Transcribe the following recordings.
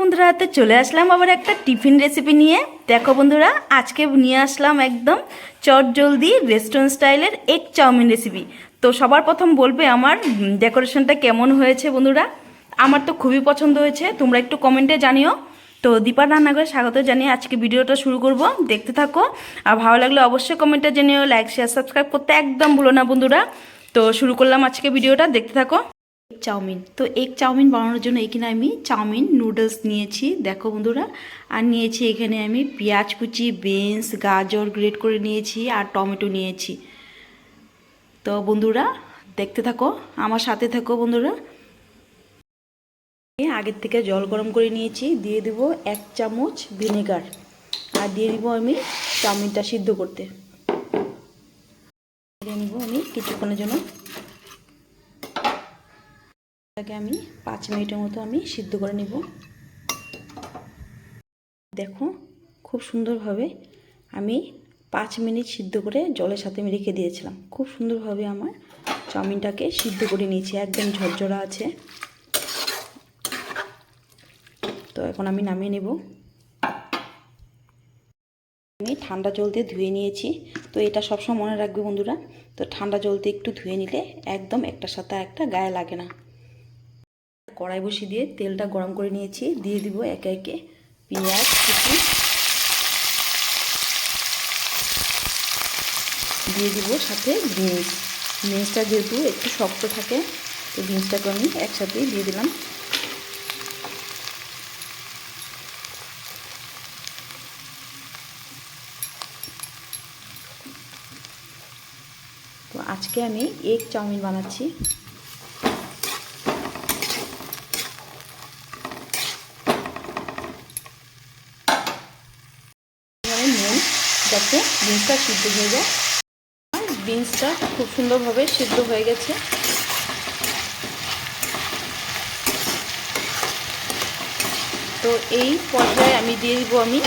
বন্ধুরা, তো চলে আসলাম আবার একটা টিফিন রেসিপি নিয়ে। দেখো বন্ধুরা, আজকে নিয়ে আসলাম একদম চট জলদি রেস্টুরেন্ট স্টাইলের এগ চাউমিন রেসিপি তো সবার প্রথম বলবে আমার ডেকোরেশনটা কেমন হয়েছে বন্ধুরা? আমার তো খুবই পছন্দ হয়েছে, তোমরা একটু কমেন্টে জানিও। তো দীপার রান্নাঘরে স্বাগত জানিয়ে আজকে ভিডিওটা শুরু করব। দেখতে থাকো। আর ভালো লাগলে অবশ্যই কমেন্টে জানিও লাইক শেয়ার সাবস্ক্রাইব করতে একদম ভুলো না বন্ধুরা। তো শুরু করলাম আজকে ভিডিওটা, দেখতে থাকো। Egg chowmein. তো এগ চাউমিন বানানোর জন্য এখানে আমি চাউমিন নুডলস নিয়েছি। দেখো বন্ধুরা, আর নিয়েছি এখানে আমি পেঁয়াজ কুচি বিনস গাজর গ্রেট করে নিয়েছি আর টমেটো নিয়েছি। তো বন্ধুরা, দেখতে থাকো, আমার সাথে থাকো বন্ধুরা। আগের থেকে জল গরম করে নিয়েছি, দিয়ে দেবো এক চামচ ভিনেগার আর দিয়ে দিব আমি চাউমিনটা সিদ্ধ করতে। নিব আমি কিছুক্ষণের জন্য এটাকে আমি পাঁচ মিনিটের মতো আমি সিদ্ধ করে নেব। দেখো, খুব সুন্দরভাবে আমি পাঁচ মিনিট সিদ্ধ করে জলের সাথে আমি রেখে দিয়েছিলাম। খুব সুন্দরভাবে আমার চাউমিনটাকে সিদ্ধ করে নিয়েছি, একদম ঝরঝরা আছে। তো এখন আমি নামিয়ে নেব। আমি ঠান্ডা জল দিয়ে ধুয়ে নিয়েছি। তো এটা সবসময় মনে রাখবে বন্ধুরা, তো ঠান্ডা জল দিয়ে একটু ধুয়ে নিলে একদম একটার সাথে একটা গায়ে লাগে না। কড়াই বসিয়ে দিয়ে তেলটা গরম করে নিয়েছি। দিয়ে দিব একে একে পেঁয়াজ, কুচি। দিয়ে দিব সাথে বিনস। বিনসটা যেহেতু একটু শক্ত থাকে, তো বিনসটাকে আমি একসাথেই দিয়ে দিলাম। তো আজকে আমি এগ চাউমিন বানাচ্ছি আমি নুন যাতে বিনসটা সিদ্ধ হয়ে যায়। বিনসটা খুব সুন্দরভাবে সিদ্ধ হয়ে গেছে। তো এই পর্যায়ে আমি দিয়ে দিব আমি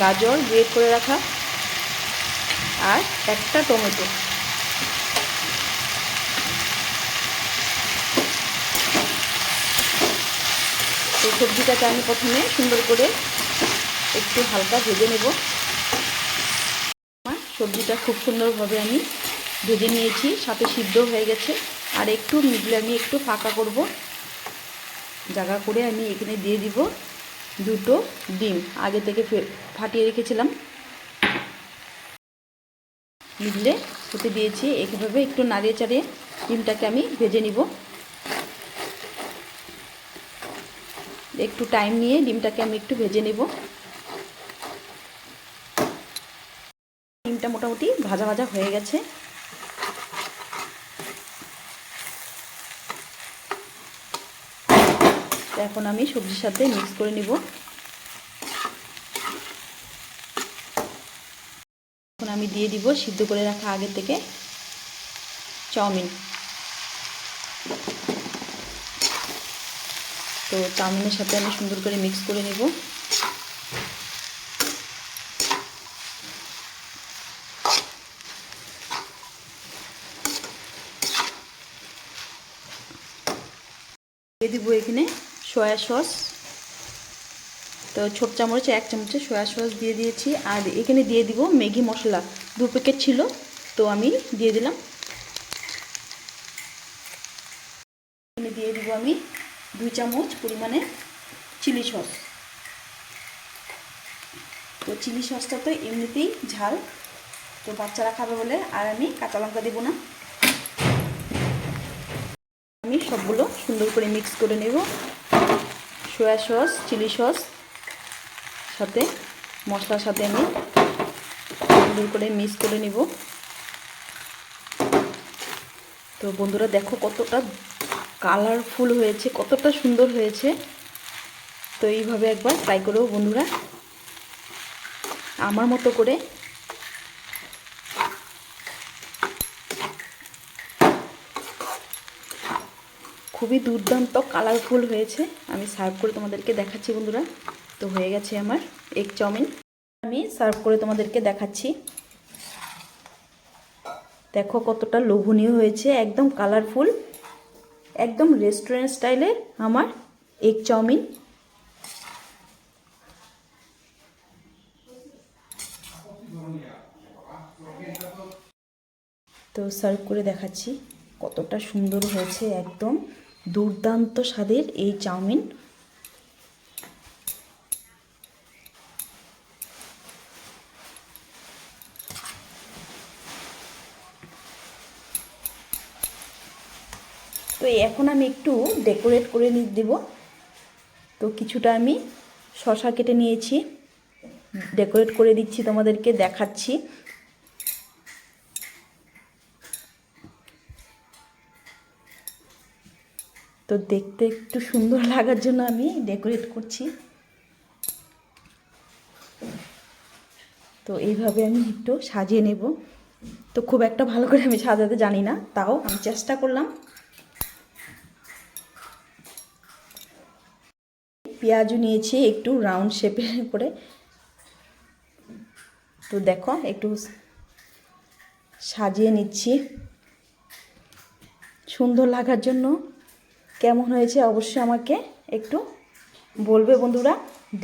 গাজর গ্রেট করে রাখা আর একটা টমেটো। তো সবজিটাকে আমি প্রথমে সুন্দর করে একটু হালকা ভেজে নেব। সবজিটা খুব সুন্দরভাবে আমি ভেজে নিয়েছি, সাথে সিদ্ধ হয়ে গেছে। আর একটু মিডলে আমি একটু ফাঁকা করব। জায়গা করে আমি এখানে দিয়ে দিব দুটো ডিম। আগে থেকে ফাটিয়ে রেখেছিলাম। মিডলে হতে দিয়েছি। এইভাবে একটু নাড়িয়ে চাড়িয়ে ডিমটাকে আমি ভেজে নিব। একটু টাইম নিয়ে ডিমটাকে আমি একটু ভেজে নেব। ডিমটা মোটামুটি ভাজা ভাজা হয়ে গেছে। এখন আমি সবজির সাথে মিক্স করে নিব। এখন আমি দিয়ে দিব সিদ্ধ করে রাখা আগে থেকে চাউমিন। তো চাউমিনের সাথে আমি সুন্দর করে মিক্স করে নেব। দিয়ে দিব এখানে সয়া সস। তো ছোট চামচে, এক চামচে সয়া সস দিয়ে দিয়েছি। আর এখানে দিয়ে দিব ম্যাগি মশলা। দু প্যাকেট ছিল, তো আমি দিয়ে দিলাম। এখানে দিয়ে দিব আমি দুই চামচ পরিমাণে চিলি সস। তো চিলি সসটা তো এমনিতেই ঝাল। তো বাচ্চারা খাবে বলে আর আমি কাঁচা লঙ্কা দেবো না। আমি সবগুলো সুন্দর করে মিক্স করে নেব। সয়া সস চিলি সস সাথে মশলার সাথে আমি সুন্দর করে মিক্স করে নেব। তো বন্ধুরা দেখো কতটা কালারফুল হয়েছে, কতটা সুন্দর হয়েছে। তো এইভাবে একবার ট্রাই করো বন্ধুরা। আমার মতো করে খুবই দুর্দান্ত কালারফুল হয়েছে। আমি সার্ভ করে তোমাদেরকে দেখাচ্ছি বন্ধুরা। তো হয়ে গেছে আমার এগ চাউমিন আমি সার্ভ করে তোমাদেরকে দেখাচ্ছি। দেখো কতটা লোভনীয় হয়েছে, একদম কালারফুল একদম রেস্টুরেন্ট স্টাইলের আমার এগ চাউমিন তো সার্ভ করে দেখাচ্ছি কতটা সুন্দর হয়েছে একদম। দুর্দান্ত স্বাদের এই চাউমিন। তো এখন আমি একটু ডেকোরেট করে দেব। তো কিছুটা আমি শশা কেটে নিয়েছি। ডেকোরেট করে দিচ্ছি তোমাদেরকে দেখাচ্ছি। তো দেখতে একটু সুন্দর লাগার জন্য আমি ডেকোরেট করছি। তো এইভাবে আমি একটু সাজিয়ে নেব। তো খুব একটা ভালো করে আমি সাজাতে জানি না, তাও আমি চেষ্টা করলাম। পেঁয়াজও নিয়েছি একটু রাউন্ড শেপে করে। তো দেখো, একটু সাজিয়ে নিচ্ছি। সুন্দর লাগার জন্য কেমন হয়েছে অবশ্যই আমাকে একটু বলবে বন্ধুরা।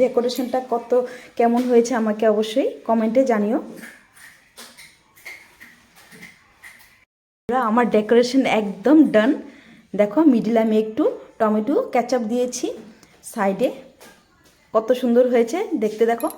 ডেকোরেশনটা কত কেমন হয়েছে আমাকে অবশ্যই কমেন্টে জানিও। আমার ডেকোরেশন একদম ডান দেখো মিডিলে আমি একটু টমেটো ক্যাচআপ দিয়েছি। সাইডে কত সুন্দর হয়েছে, দেখতে দেখো।